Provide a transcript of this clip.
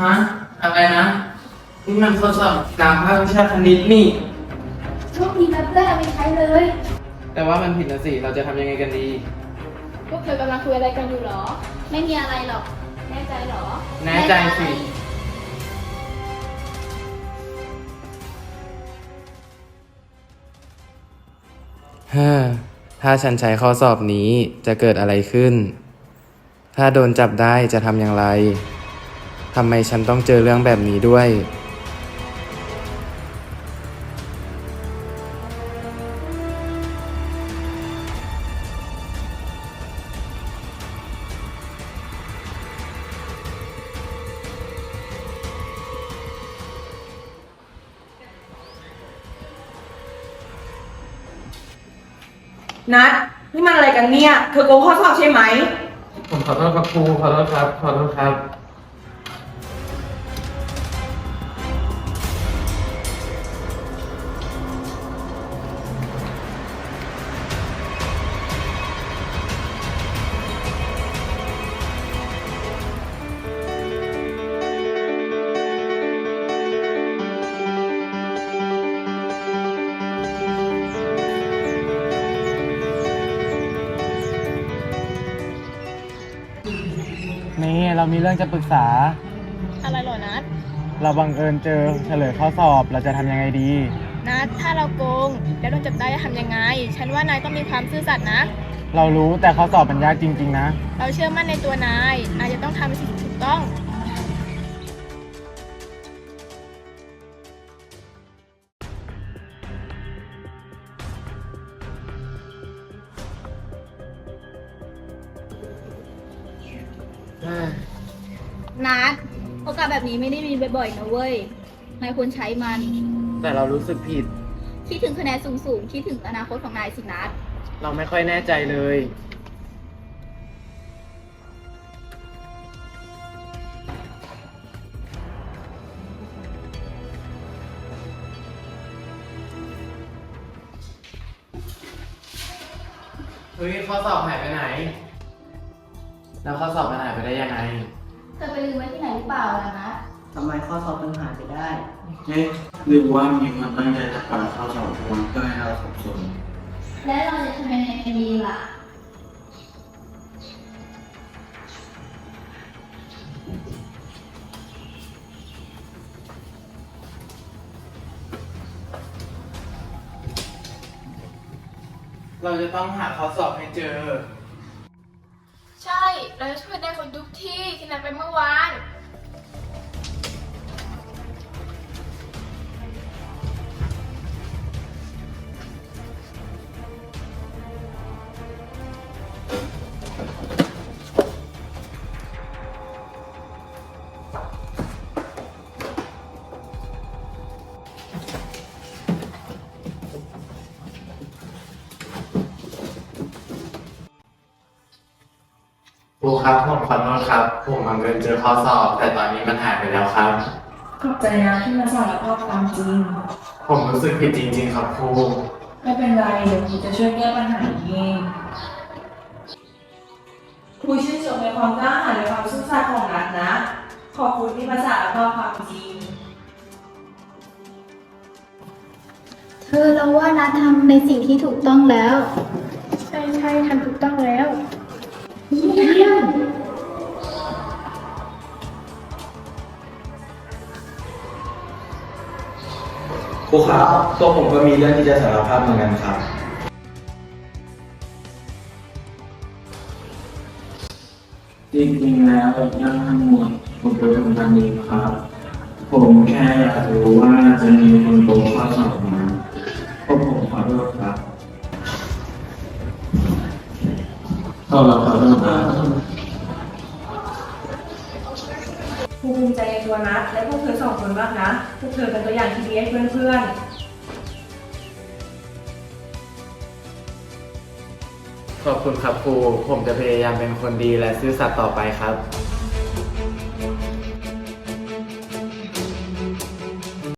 ฮะอะไรนะ นี่มันทดสอบกลางภาควิชาคณิตนี่ โชคดีนะเพื่อนเอาไปใช้เลย แต่ว่ามันผิดนะสิ เราจะทำยังไงกันดี พวกเธอกำลังคุยอะไรกันอยู่หรอ ไม่มีอะไรหรอก แน่ใจหรอแน่ใจสิ ฮ่าถ้าฉันใช้ข้อสอบนี้จะเกิดอะไรขึ้น ถ้าโดนจับได้จะทำอย่างไร ทำไมฉันต้องเจอเรื่องแบบนี้ด้วย นัดนี่มันอะไรกันเนี่ย เธอโกงข้อสอบใช่ไหม ผมขอโทษครับครูขอโทษครับ ขอโทษครับ นี่เรามีเรื่องจะปรึกษา อะไรเหรอนัดเราบังเอิญเจอเฉลยข้อสอบเราจะทำยังไงดี นัดถ้าเราโกงแล้วโดนจับได้จะทำยังไง ฉันว่านายต้องมีความซื่อสัตย์นะ เรารู้แต่ข้อสอบมันยากจริง ๆ นะ เราเชื่อมั่นในตัวนาย นายจะต้องทำสิ่งที่ถูกต้อง นัดโอกาสแบบนี้ไม่ได้มีบ่อยๆนะเว้ยนายควรใช้มัน แต่เรารู้สึกผิด คิดถึงคะแนนสูงๆ คิดถึงอนาคตของนายสินัดเราไม่ค่อยแน่ใจเลย เฮ้ยข้อสอบหายไปไหน แล้วข้อสอบมันหายไปได้ยังไง เธอไปลืมไว้ที่ไหนหรือเปล่าล่ะนัดทำไมข้อสอบมันหายไปได้ เอ๊ะหรือว่ามีคนตั้งใจจะปาข้าวสองคนเพื่อให้เราสับสนและเราจะทำยังไงกันดีล่ะ เราจะต้องหาข้อสอบให้เจอใช่ เราจะช่วยได้คนทุกที่ที่นัดไปเมื่อวาน รูครับผมขอโทษครับผมบังเอิญเจอข้อสอบ แต่ตอนนี้มันหายไปแล้วครับ ขอบใจนะที่มาสารภาพความจริงผมรู้สึกผิดจริง ๆ ครับครูไม่เป็นไรเดี๋ยวครูจะช่วยแก้ปัญหาเองครูชื่นชมในความกล้าหาญและความซื่อสัตย์ของนัดนะ ขอบคุณที่มาสารภาพความจริง เธอเราว่านัดทำในสิ่งที่ถูกต้องแล้ว ใช่ใช่ทำถูกต้องแล้ว ครูครับตัวผมก็มีเรื่องที่จะสารภาพเหมือนกันครับ จริงๆแล้วเรื่องทั้งหมดผมเป็นคนทำเองครับ ผมแค่อยากรู้ว่าจะมีคนโกงข้อสอบไหม ขอเราขอโทษครูภูมิใจในตัวนัดและพวกเธอสองคนมากนะ พวกเธอเป็นตัวอย่างที่ดีให้เพื่อนๆ ขอบคุณครับครู ผมจะพยายามเป็นคนดีและซื่อสัตย์ต่อไปครับ